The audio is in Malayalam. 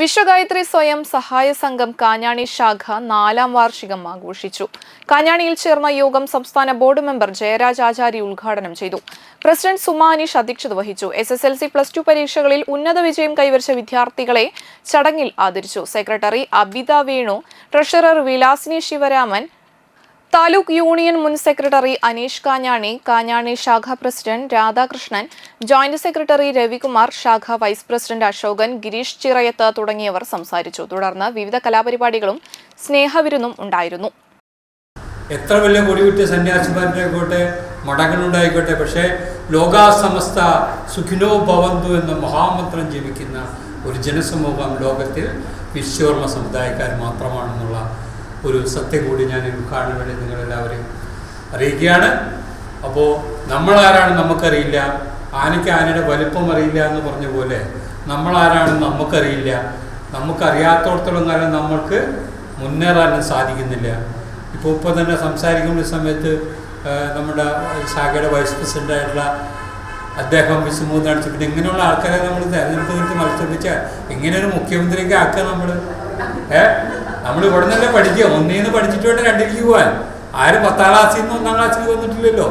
വിശ്വഗായത്രി സ്വയം സഹായ സംഘം കാഞ്ഞാണി ശാഖ നാലാം വാർഷികം ആഘോഷിച്ചു. കാഞ്ഞാണിയിൽ ചേർന്ന യോഗം സംസ്ഥാന ബോർഡ് മെമ്പർ ജയരാജ് ആചാരി ഉദ്ഘാടനം ചെയ്തു. പ്രസിഡന്റ് സുമാനിഷ് അധ്യക്ഷത വഹിച്ചു. S S L C plus two പരീക്ഷകളിൽ ഉന്നത വിജയം കൈവരിച്ച വിദ്യാർത്ഥികളെ ചടങ്ങിൽ ആദരിച്ചു. Secretary Abitha Venu treasurer Vilasini Sivaraman taluk union മുൻ സെക്രട്ടറി അനീഷ് കാഞ്ഞാണി കാഞ്ഞാണി ശാഖാ president Radhakrishnan joint secretary Ravikumar ശാഖ വൈസ് പ്രസിഡന്റ് അശോകൻ ഗിരീഷ് ചിറയത്ത് തുടങ്ങിയവർ സംസാരിച്ചു. തുടർന്ന് വിവിധ കലാപരിപാടികളും സ്നേഹവിരുന്നും ഉണ്ടായിരുന്നു. എത്ര വലിയ കൊടിവിറ്റ സന്യാസിമാരുടെ മടങ്ങളുണ്ടായിക്കോട്ടെ പക്ഷേ ലോകാസമസ്ത സുഖിനോ ഭവന്തു എന്ന മഹാമന്ത്രം ജീവിക്കുന്ന ഒരു ജനസമൂഹം ലോകത്തിൽ വിശ്വകർമ്മ സമുദായക്കാർ മാത്രമാണെന്നുള്ള ഒരു സത്യം കൂടി ഞാൻ ഉദ്ഘാടനം വേണ്ടി നിങ്ങളെല്ലാവരെയും അറിയിക്കുകയാണ്. അപ്പോൾ നമ്മളാരാണ് നമുക്കറിയില്ല. ആനയ്ക്ക് ആനയുടെ വലിപ്പം അറിയില്ല എന്ന് പറഞ്ഞ പോലെ നമ്മളാരാണെന്ന് നമുക്കറിയില്ല. നമുക്കറിയാത്തോടത്തോളം കാലം നമ്മൾക്ക് മുന്നേറാനും സാധിക്കുന്നില്ല. ഇപ്പോൾ ഇപ്പോൾ തന്നെ സംസാരിക്കുന്ന സമയത്ത് നമ്മുടെ ശാഖയുടെ വൈസ് പ്രസിഡന്റായിട്ടുള്ള അദ്ദേഹം വിശ്വമൂന്ന് അടിച്ചിട്ട് ഇങ്ങനെയുള്ള ആൾക്കാരെ നമ്മൾ തെരഞ്ഞെടുപ്പ് നിർത്തി മത്സരിപ്പിച്ചാൽ ഇങ്ങനെ ഒരു മുഖ്യമന്ത്രിക്ക് ആക്കുക നമ്മൾ ഏ? നമ്മൾ ഇവിടെ നിന്നല്ലേ പഠിക്കുക. ഒന്നേന്ന് പഠിച്ചിട്ട് വേണ്ട രണ്ടിലേക്ക് പോകാൻ ആരും പത്താം ക്ലാസ്സിൽ നിന്ന് ഒന്നാം ക്ലാസ്സിൽ വന്നിട്ടില്ലല്ലോ.